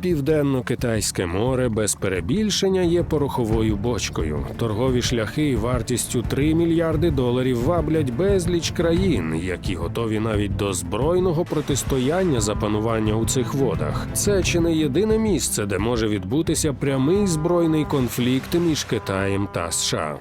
Південно-Китайське море без перебільшення є пороховою бочкою. Торгові шляхи вартістю 3 мільярди доларів ваблять безліч країн, які готові навіть до збройного протистояння за панування у цих водах. Це чи не єдине місце, де може відбутися прямий збройний конфлікт між Китаєм та США.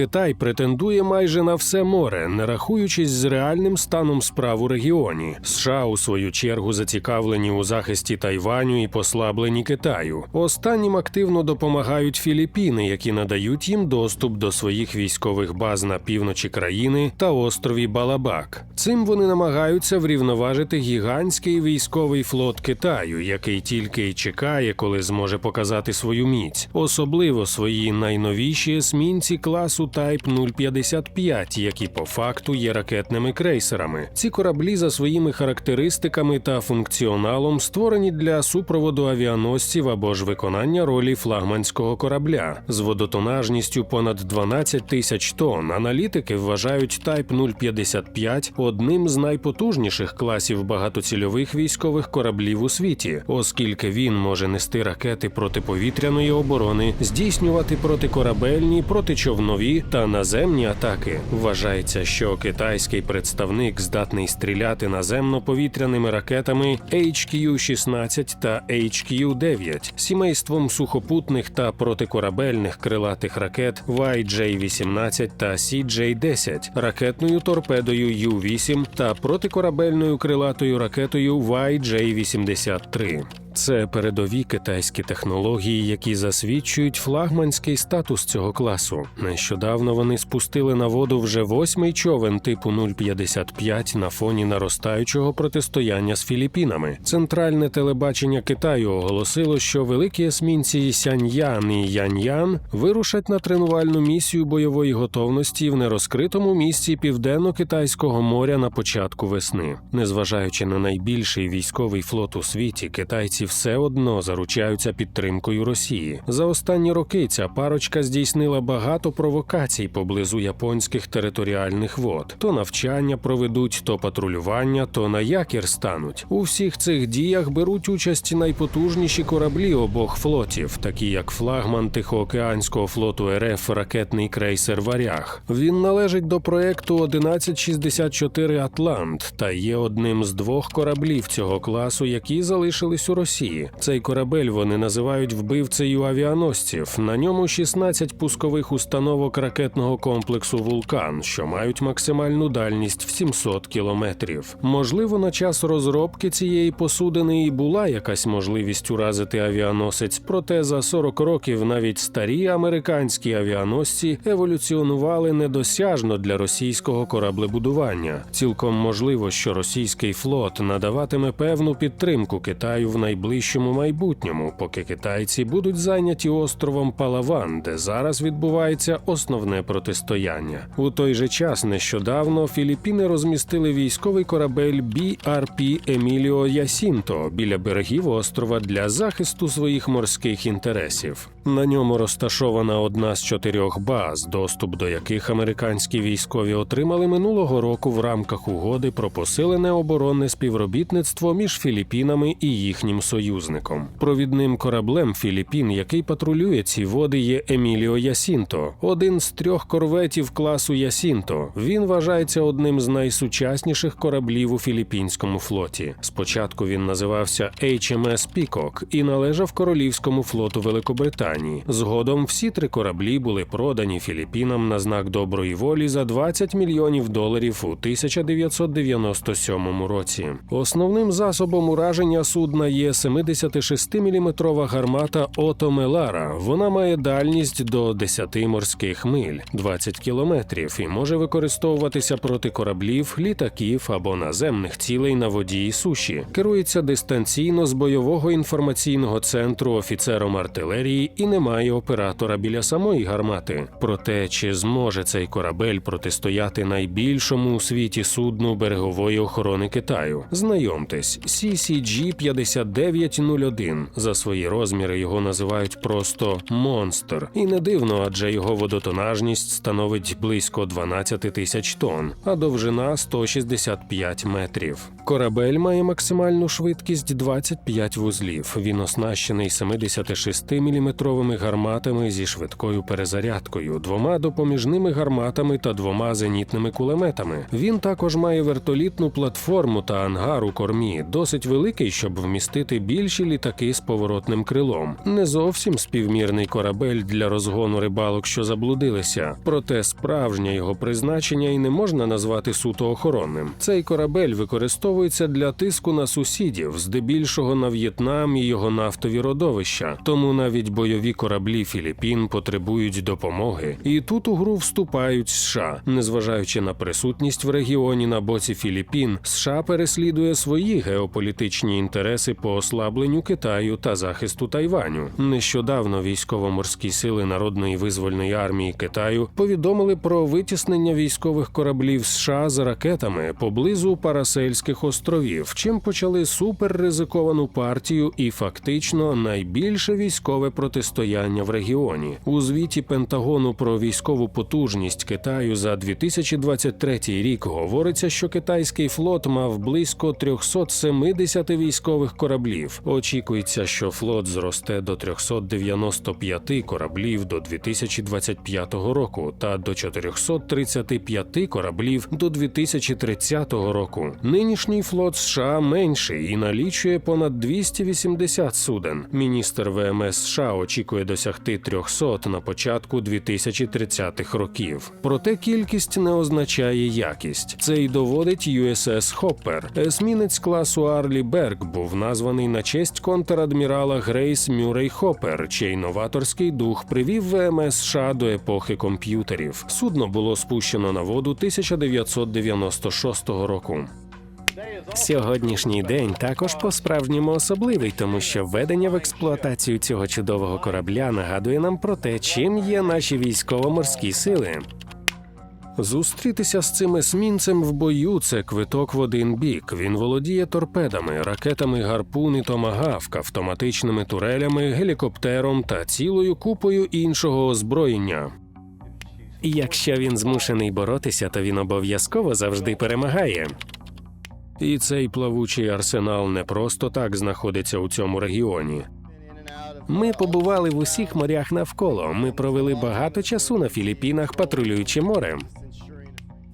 Китай претендує майже на все море, не рахуючись з реальним станом справ у регіоні. США у свою чергу зацікавлені у захисті Тайваню і послабленні Китаю. Останнім активно допомагають Філіппіни, які надають їм доступ до своїх військових баз на півночі країни та острові Балабак. Цим вони намагаються врівноважити гігантський військовий флот Китаю, який тільки й чекає, коли зможе показати свою міць, особливо свої найновіші есмінці класу Type 055, які по факту є ракетними крейсерами. Ці кораблі за своїми характеристиками та функціоналом створені для супроводу авіаносців або ж виконання ролі флагманського корабля з водотонажністю понад 12 тисяч тонн. Аналітики вважають Type 055 одним з найпотужніших класів багатоцільових військових кораблів у світі, оскільки він може нести ракети протиповітряної оборони, здійснювати протикорабельні, протичовнові та наземні атаки. Вважається, що китайський представник здатний стріляти наземно-повітряними ракетами HQ-16 та HQ-9, сімейством сухопутних та протикорабельних крилатих ракет YJ-18 та CJ-10, ракетною торпедою U-8 та протикорабельною крилатою ракетою YJ-83. Це передові китайські технології, які засвідчують флагманський статус цього класу. Нещодавно вони спустили на воду вже восьмий човен типу 055 на фоні наростаючого протистояння з Філіппінами. Центральне телебачення Китаю оголосило, що великі есмінці Сяньян і Яньян вирушать на тренувальну місію бойової готовності в нерозкритому місці південно-китайського моря на початку весни. Незважаючи на найбільший військовий флот у світі, китайці все одно заручаються підтримкою Росії. За останні роки ця парочка здійснила багато провокацій поблизу японських територіальних вод. То навчання проведуть, то патрулювання, то на якір стануть. У всіх цих діях беруть участь найпотужніші кораблі обох флотів, такі як флагман Тихоокеанського флоту РФ ракетний крейсер Варяг. Він належить до проекту 1164 Атлант та є одним з двох кораблів цього класу, які залишились у Росії. Цей корабель вони називають вбивцею авіаносців. На ньому 16 пускових установок ракетного комплексу Вулкан, що мають максимальну дальність в 700 кілометрів. Можливо, на час розробки цієї посудини і була якась можливість уразити авіаносець, проте за 40 років навіть старі американські авіаносці еволюціонували недосяжно для російського кораблебудування. Цілком можливо, що російський флот надаватиме певну підтримку Китаю в найближчому майбутньому, поки китайці будуть зайняті островом Палаван, де зараз відбувається основне протистояння. У той же час нещодавно Філіппіни розмістили військовий корабель BRP Еміліо Ясінто біля берегів острова для захисту своїх морських інтересів. На ньому розташована одна з чотирьох баз, доступ до яких американські військові отримали минулого року в рамках угоди про посилене оборонне співробітництво між Філіппінами і їхнім союзником. Провідним кораблем Філіппін, який патрулює ці води, є Еміліо Ясінто, один з трьох корветів класу Ясінто. Він вважається одним з найсучасніших кораблів у філіппінському флоті. Спочатку він називався HMS Пікок і належав королівському флоту Великобританії. Згодом всі три кораблі були продані Філіппінам на знак доброї волі за 20 мільйонів доларів у 1997 році. Основним засобом ураження судна є 76-мм гармата Ото Мелара. Вона має дальність до 10 морських миль 20 кілометрів і може використовуватися проти кораблів, літаків або наземних цілей на воді і суші. Керується дистанційно з бойового інформаційного центру офіцером артилерії і не має оператора біля самої гармати. Проте чи зможе цей корабель протистояти найбільшому у світі судну берегової охорони Китаю? Знайомтесь, CCG-59 901. За свої розміри його називають просто монстр. І не дивно, адже його водотонажність становить близько 12 тисяч тонн, а довжина 165 метрів. Корабель має максимальну швидкість 25 вузлів. Він оснащений 76-мм гарматами зі швидкою перезарядкою, двома допоміжними гарматами та двома зенітними кулеметами. Він також має вертолітну платформу та ангар у кормі, досить великий, щоб вмістити більші літаки з поворотним крилом. Не зовсім співмірний корабель для розгону рибалок, що заблудилися. Проте справжнє його призначення і не можна назвати суто охоронним. Цей корабель використовується для тиску на сусідів, здебільшого на В'єтнам і його нафтові родовища. Тому навіть бойові кораблі Філіппін потребують допомоги. І тут у гру вступають США. Незважаючи на присутність в регіоні на боці Філіппін, США переслідує свої геополітичні інтереси по ослабленню Китаю та захисту Тайваню. Нещодавно військово-морські сили народної визвольної армії Китаю повідомили про витіснення військових кораблів США з ракетами поблизу Парасельських островів, чим почали суперризиковану партію і фактично найбільше військове протистояння в регіоні. У звіті Пентагону про військову потужність Китаю за 2023 рік говориться, що китайський флот мав близько 370 військових кораблів. Очікується, що флот зросте до 395 кораблів до 2025 року та до 435 кораблів до 2030 року. Нинішній флот США менший і налічує понад 280 суден. Міністр ВМС США очікує досягти 300 на початку 2030-х років. Проте кількість не означає якість. Це й доводить USS Хоппер. Есмінець класу Арлі Берг був названий на честь контрадмірала Грейс Мюррей Хоппер, чий новаторський дух привів ВМС США до епохи комп'ютерів. Судно було спущено на воду 1996 року. Сьогоднішній день також по-справжньому особливий, тому що введення в експлуатацію цього чудового корабля нагадує нам про те, чим є наші військово-морські сили. Зустрітися з цим есмінцем в бою це квиток в один бік. Він володіє торпедами, ракетами гарпун і томагавк, автоматичними турелями, гелікоптером та цілою купою іншого озброєння. І Якщо він змушений боротися, то він обов'язково завжди перемагає. І цей плавучий арсенал не просто так знаходиться у цьому регіоні. Ми побували в усіх морях навколо. Ми провели багато часу на Філіппінах, патрулюючи морем.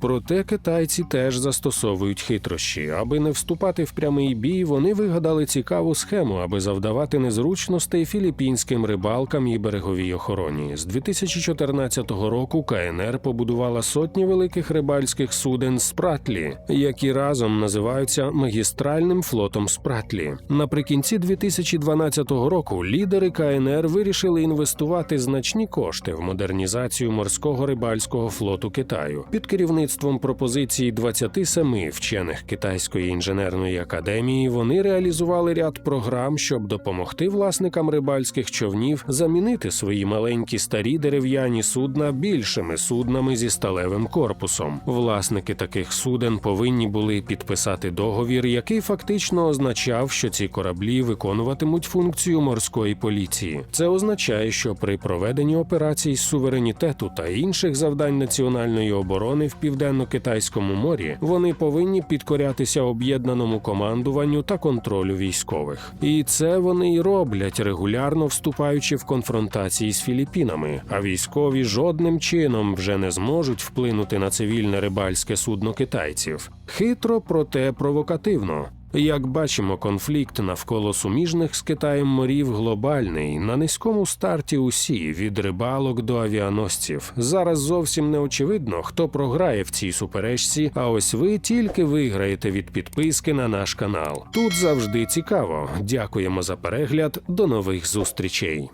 Проте китайці теж застосовують хитрощі. Аби не вступати в прямий бій, вони вигадали цікаву схему, аби завдавати незручностей філіппінським рибалкам і береговій охороні. З 2014 року КНР побудувала сотні великих рибальських суден Спратлі, які разом називаються магістральним флотом Спратлі. Наприкінці 2012 року лідери КНР вирішили інвестувати значні кошти в модернізацію морського рибальського флоту Китаю під керівництвом пропозиції 27 вчених китайської інженерної академії. Вони реалізували ряд програм, щоб допомогти власникам рибальських човнів замінити свої маленькі старі дерев'яні судна більшими суднами зі сталевим корпусом. Власники таких суден повинні були підписати договір, який фактично означав, що ці кораблі виконуватимуть функцію морської поліції. Це означає, що при проведенні операцій з суверенітету та інших завдань національної оборони в південно-китайському морі вони повинні підкорятися об'єднаному командуванню та контролю військових. І це вони й роблять, регулярно вступаючи в конфронтації з Філіппінами. А військові жодним чином вже не зможуть вплинути на цивільне рибальське судно китайців. Хитро, проте провокативно. Як бачимо, конфлікт навколо суміжних з Китаєм морів глобальний. На низькому старті усі від рибалок до авіаносців. Зараз зовсім не очевидно, хто програє в цій суперечці. А ось ви тільки виграєте від підписки на наш канал. Тут завжди цікаво. Дякуємо за перегляд. До нових зустрічей.